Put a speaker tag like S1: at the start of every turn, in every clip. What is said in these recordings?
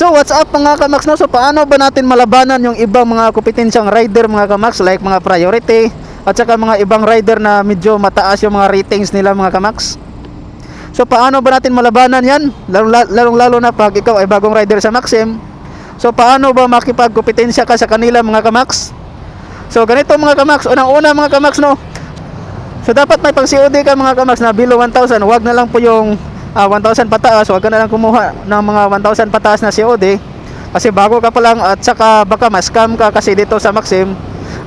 S1: So what's up mga kamax no? So paano ba natin malabanan yung ibang mga kompetensyang rider mga kamax like mga priority at saka mga ibang rider na medyo mataas yung mga ratings nila mga kamax? So paano ba natin malabanan yan? Lalong, lalong lalo na pag ikaw ay bagong rider sa Maxim. So paano ba makipagkompetensya ka sa kanila mga kamax? So ganito mga kamax, unang-una mga kamax no. So dapat may pang COD ka mga kamax na below 1,000, wag na lang po yung ah, 1,000 pataas, wag ka na lang kumuha ng mga 1,000 pataas na COD. Kasi bago ka pa lang at saka baka ma-scam ka kasi dito sa Maxim,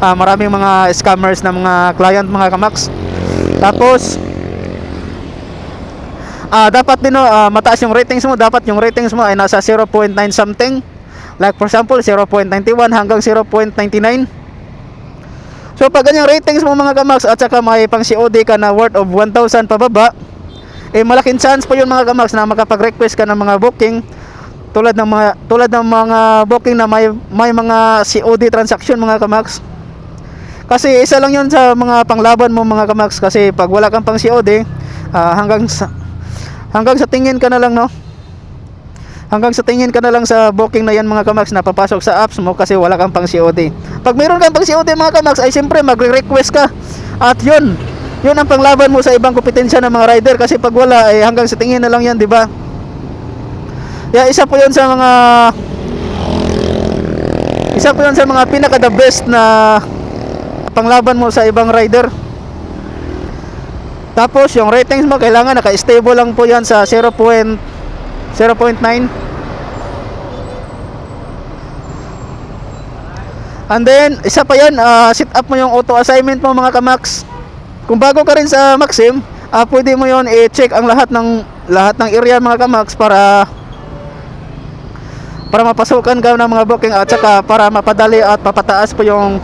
S1: ah, maraming mga scammers na mga client mga kamax. Tapos ah dapat din ah, mataas yung ratings mo, dapat yung ratings mo ay nasa 0.9 something. Like for example, 0.91 hanggang 0.99. So pag ganyang ratings mo mga kamax at saka may pang COD ka na worth of 1,000 pababa, eh malaking chance po yun mga kamax na makapag-request ka ng mga booking tulad ng mga tulad ng mga booking na may may mga COD transaction mga kamax. Kasi isa lang yun sa mga panglaban mo mga kamax kasi pag wala kang pang COD, ah, hanggang sa hanggang sa tingin ka na lang no. Hanggang sa tingin ka na lang sa booking na yan mga kamax na papasok sa apps mo kasi wala kang pang COD. Pag mayroon kang pang COD mga kamax ay siyempre magre-request ka. At yun, yun ang panglaban mo sa ibang kompetensya ng mga rider kasi pag wala ay hanggang sa tingin na lang yan, di ba? Yeah, isa po yun sa mga isa po yun sa mga pinaka the best na panglaban mo sa ibang rider. Tapos yung ratings mo kailangan naka-stable lang po yan sa 0.0.9 And then, isa pa yan, ah, set up mo yung auto assignment mo mga kamax. Kung bago ka rin sa Maxim, ah, pwede mo yon i-check ang lahat ng lahat ng area mga kamax para para mapasukan ka ng mga booking at saka para mapadali at papataas po yung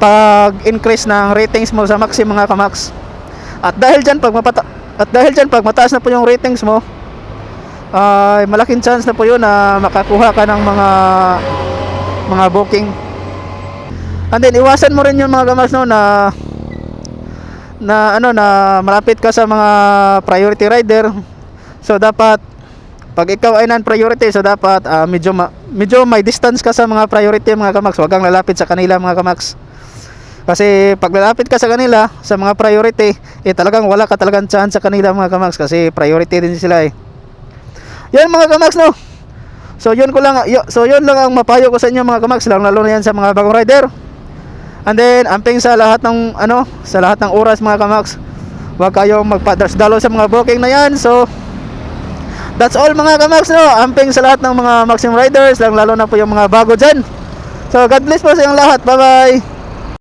S1: pag-increase ng ratings mo sa Maxim mga kamax. At dahil diyan pag mapata at dahil diyan pag mataas na po yung ratings mo, ay malaking chance na po yun na makakuha ka ng mga mga booking. And then iwasan mo rin yung mga gamas no na na ano na malapit ka sa mga priority rider. So dapat pag ikaw ay non-priority so dapat ah, medyo ma- medyo may distance ka sa mga priority mga kamax. Huwag kang lalapit sa kanila mga kamax. Kasi pag lalapit ka sa kanila sa mga priority, eh talagang wala ka talagang chance sa kanila mga kamax kasi priority din sila eh. Yan mga kamax no. So yun ko lang so yun lang ang mapayo ko sa inyo mga kamax lalo na yan sa mga bagong rider. And then amping sa lahat ng ano, sa lahat ng oras mga kamax. Huwag kayong magpadalo sa mga booking na yan. So That's all mga kamax no. Amping sa lahat ng mga Maxim Riders, lang lalo na po yung mga bago diyan. So God bless po sa inyong lahat. Bye-bye.